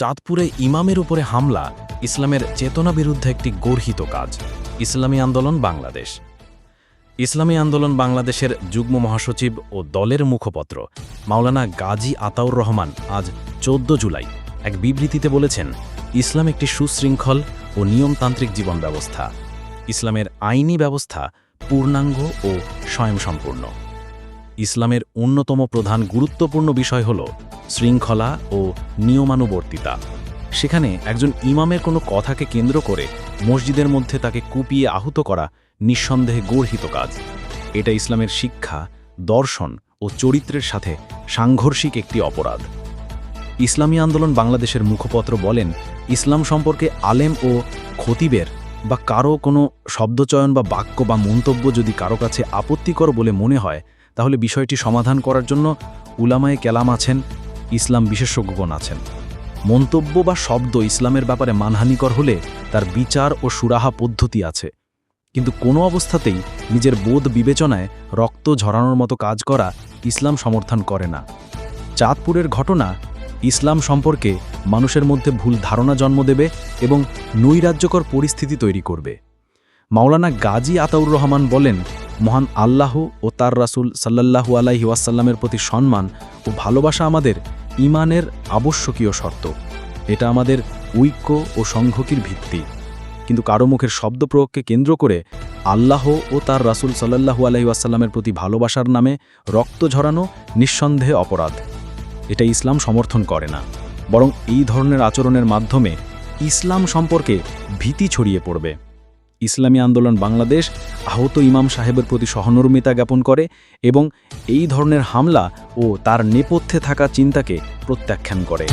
চাঁদপুরে ইমামের উপরে হামলা, ইসলামের চেতনা বিরুদ্ধে একটি গর্হিত কাজ। ইসলামী আন্দোলন বাংলাদেশ। ইসলামী আন্দোলন বাংলাদেশের যুগ্ম মহাসচিব ও দলের মুখপত্র, মাওলানা গাজী আতাউর রহমান আজ চোদ্দ জুলাই এক বিবৃতিতে বলেছেন, ইসলাম একটি সুশৃঙ্খল ও নিয়মতান্ত্রিক জীবন ব্যবস্থা ইসলামের আইনি ব্যবস্থা পূর্ণাঙ্গ ও স্বয়ংসম্পূর্ণ। ইসলামের অন্যতম প্রধান গুরুত্বপূর্ণ বিষয় হল শৃঙ্খলা ও নিয়মানুবর্তিতা। সেখানে একজন ইমামের কোনো কথাকে কেন্দ্র করে মসজিদের মধ্যে তাকে কুপিয়ে আহত করা নিঃসন্দেহে গর্হিত কাজ। এটা ইসলামের শিক্ষা, দর্শন ও চরিত্রের সাথে সাংঘর্ষিক একটি অপরাধ। ইসলামী আন্দোলন বাংলাদেশের মুখপত্র বলেন, ইসলাম সম্পর্কে আলেম ও খতিবের বা কারও কোনো শব্দচয়ন বা বাক্য বা মন্তব্য যদি কারও কাছে আপত্তিকর বলে মনে হয় তাহলে বিষয়টি সমাধান করার জন্য উলামায়ে কেলাম আছেন, ইসলাম বিশেষজ্ঞগণ আছেন। মন্তব্য বা শব্দ ইসলামের ব্যাপারে মানহানিকর হলে তার বিচার ও সুরাহা পদ্ধতি আছে। কিন্তু কোনো অবস্থাতেই নিজের বোধ বিবেচনায় রক্ত ঝরানোর মতো কাজ করা ইসলাম সমর্থন করে না। চাঁদপুরের ঘটনা ইসলাম সম্পর্কে মানুষের মধ্যে ভুল ধারণা জন্ম দেবে এবং নৈরাজ্যকর পরিস্থিতি তৈরি করবে। মাওলানা গাজী আতাউর রহমান বলেন মহান আল্লাহ ও তার রাসূল সাল্লাল্লাহু আলাইহি ওয়াসাল্লামের প্রতি সম্মান ও ভালোবাসা আমাদের ইমানের আবশ্যকীয় শর্ত। এটা আমাদের ঐক্য ও সংহতির ভিত্তি। কিন্তু কারও মুখের শব্দ প্রয়োগকে কেন্দ্র করে আল্লাহ ও তার রাসুল সাল্লাল্লাহু আলাইহি ওয়াসাল্লামের প্রতি ভালোবাসার নামে রক্ত ঝরানো নিঃসন্দেহে অপরাধ। এটা ইসলাম সমর্থন করে না। বরং এই ধরনের আচরণের মাধ্যমে ইসলাম সম্পর্কে ভীতি ছড়িয়ে পড়বে। ইসলামী আন্দোলন বাংলাদেশ আহত ইমাম সাহেবের প্রতি সহনর্মিতা জ্ঞাপন করে এবং এই ধরনের হামলা ও তার নেপথ্যে থাকা চিন্তাকে প্রত্যাখ্যান করে।